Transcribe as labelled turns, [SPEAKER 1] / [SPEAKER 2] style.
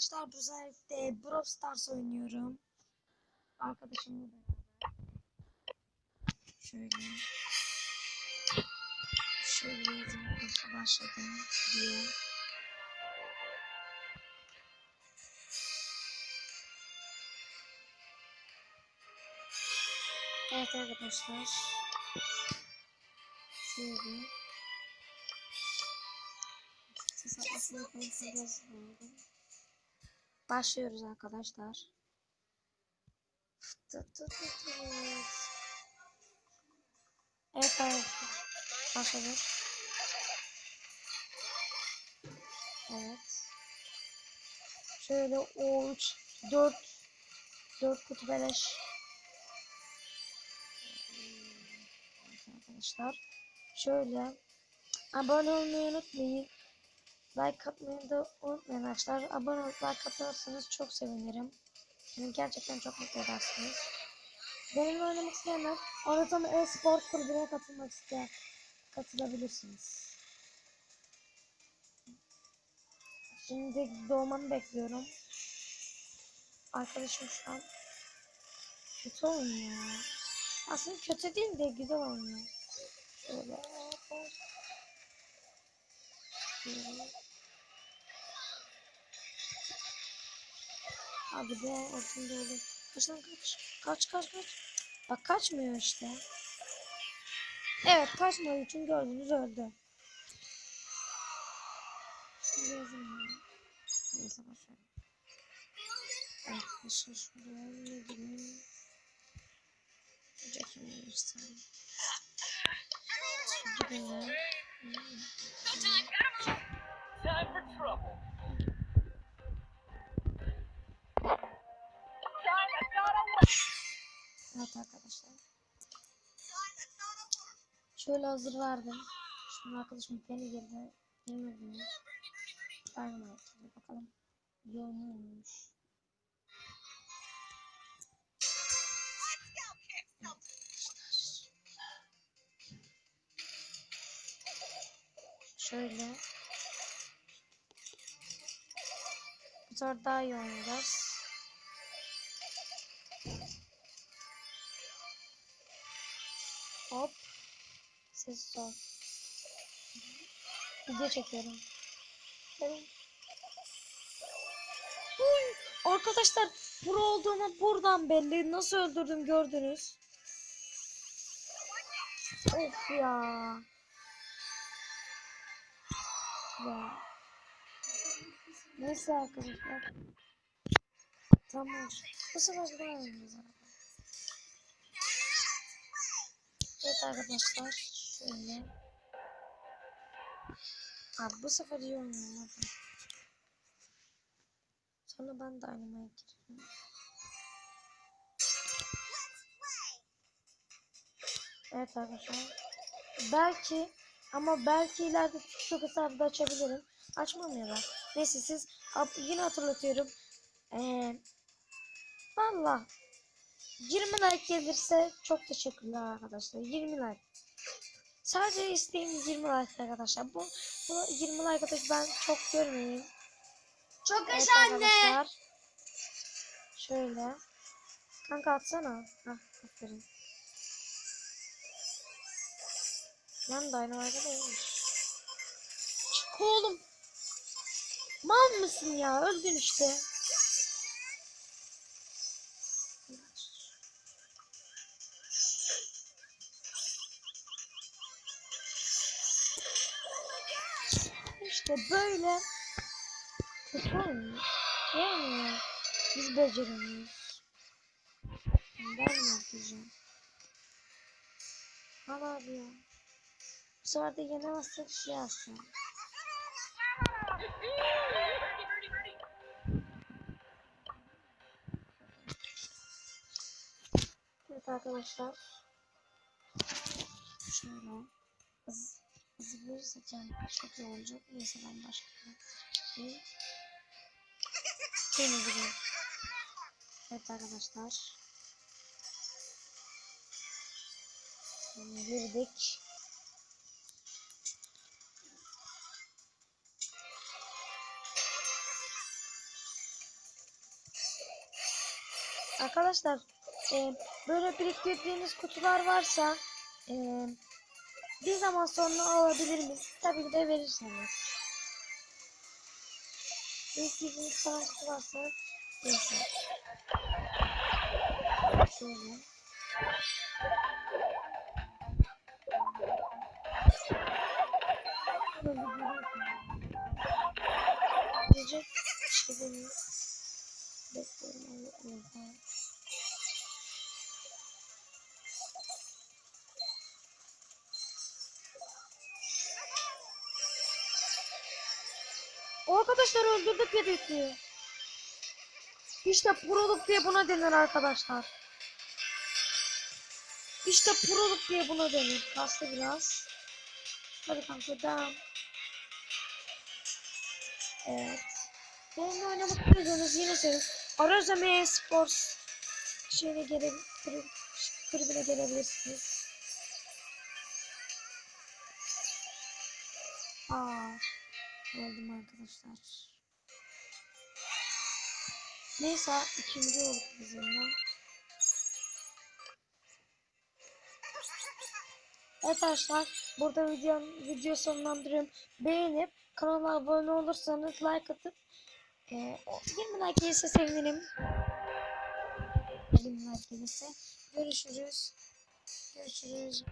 [SPEAKER 1] arkadaşlar bu sefer Brawl Stars oynuyorum. Arkadaşımla beraber. Şöyle. Şöyle başladım diye. Evet arkadaşlar. Şöyle. Hesaplaşmayı konuşacağız. Başlıyoruz arkadaşlar. Tut tut tut. Evet arkadaşlar. Evet. Şöyle o 3 4 4 kutu beleş. Evet arkadaşlar. Şöyle abone olmayı unutmayın. Like atmayı da unutmayın arkadaşlar. Abone olup like atarsanız çok sevinirim. Beni gerçekten çok mutlu edersiniz. Benimle oynamak isteyenler Anadolu e-spor kulübüne katılmak isteyen katılabilirsiniz. Şimdi doğmanı bekliyorum. Arkadaşım şu an kötü oynuyor. Aslında kötü değil de güzel oynuyor. Şöyle. Abi be altında olur. Kaç lan kaç. Kaç kaç kaç. Bak kaçmıyor işte. Evet kaçmadığı için gördünüz öldü. Neyse başlayalım. Evet işte şuraya ne gireyim. Jack'imi göstereyim. Gidelim. Evet arkadaşlar. Şöyle hazır verdim. Şimdi arkadaşım beni girdi. Girmedi mi? Bir bakalım. Yoğunluymuş. Şöyle. Bu sefer daha iyi oynayacağız. Sessiz ol. Video çekiyorum. Evet. Arkadaşlar pro olduğumu buradan belli. Nasıl öldürdüm gördünüz. Of ya. Ya. Neyse arkadaşlar. Tamam. Bu sefer bir daha Evet arkadaşlar. Şöyle. Abi bu sefer iyi oynuyorum hadi. Sonra ben de oynamaya girerim. Evet arkadaşlar. Belki ama belki ileride TikTok hesabı da açabilirim. Açmam ya da. Neyse siz yine hatırlatıyorum. Ee, Valla 20 like gelirse çok teşekkürler arkadaşlar. 20 like. Sadece isteğimiz 20 like arkadaşlar. Bu, bu 20 like atıp ben çok görmeyeyim.
[SPEAKER 2] Çok
[SPEAKER 1] Evet
[SPEAKER 2] yaşa anne.
[SPEAKER 1] Şöyle. Kanka atsana. Hah aferin. Lan Dynamite'a değilmiş. Çık oğlum. Mal mısın ya? Öldün işte. İşte böyle kötü oynuyor. Yani biz beceremiyoruz. Ben ne yapacağım? Al abi ya. Bu sefer de yenemezsek şey yapacağım. Evet arkadaşlar. Şöyle. Hızı verirsek yani çok iyi olacak. Neyse ben başka bir şey gibi. Evet arkadaşlar. Girdik. Arkadaşlar e, böyle biriktirdiğiniz kutular varsa e, bir zaman sonra alabilir miyiz? Tabii ki de verirseniz. Biriktirdiğiniz falan kutu varsa. Şöyle. Arkadaşlar öldürdük bekliyor. İşte proluk diye buna denir arkadaşlar. İşte proluk diye buna denir. Kastı biraz. Hadi kanka devam. Evet. Benimle oynamak istiyorsanız yine söyleyeyim. Arozame Sports şeyine gele, kulübüne gelebilirsiniz. Aa, öldüm arkadaşlar. Neyse ikinci olduk bizimle. Evet arkadaşlar burada video, video sonlandırıyorum. Beğenip kanala abone olursanız like atıp e, 20 like gelirse sevinirim. 20 like gelirse. Görüşürüz. Görüşürüz.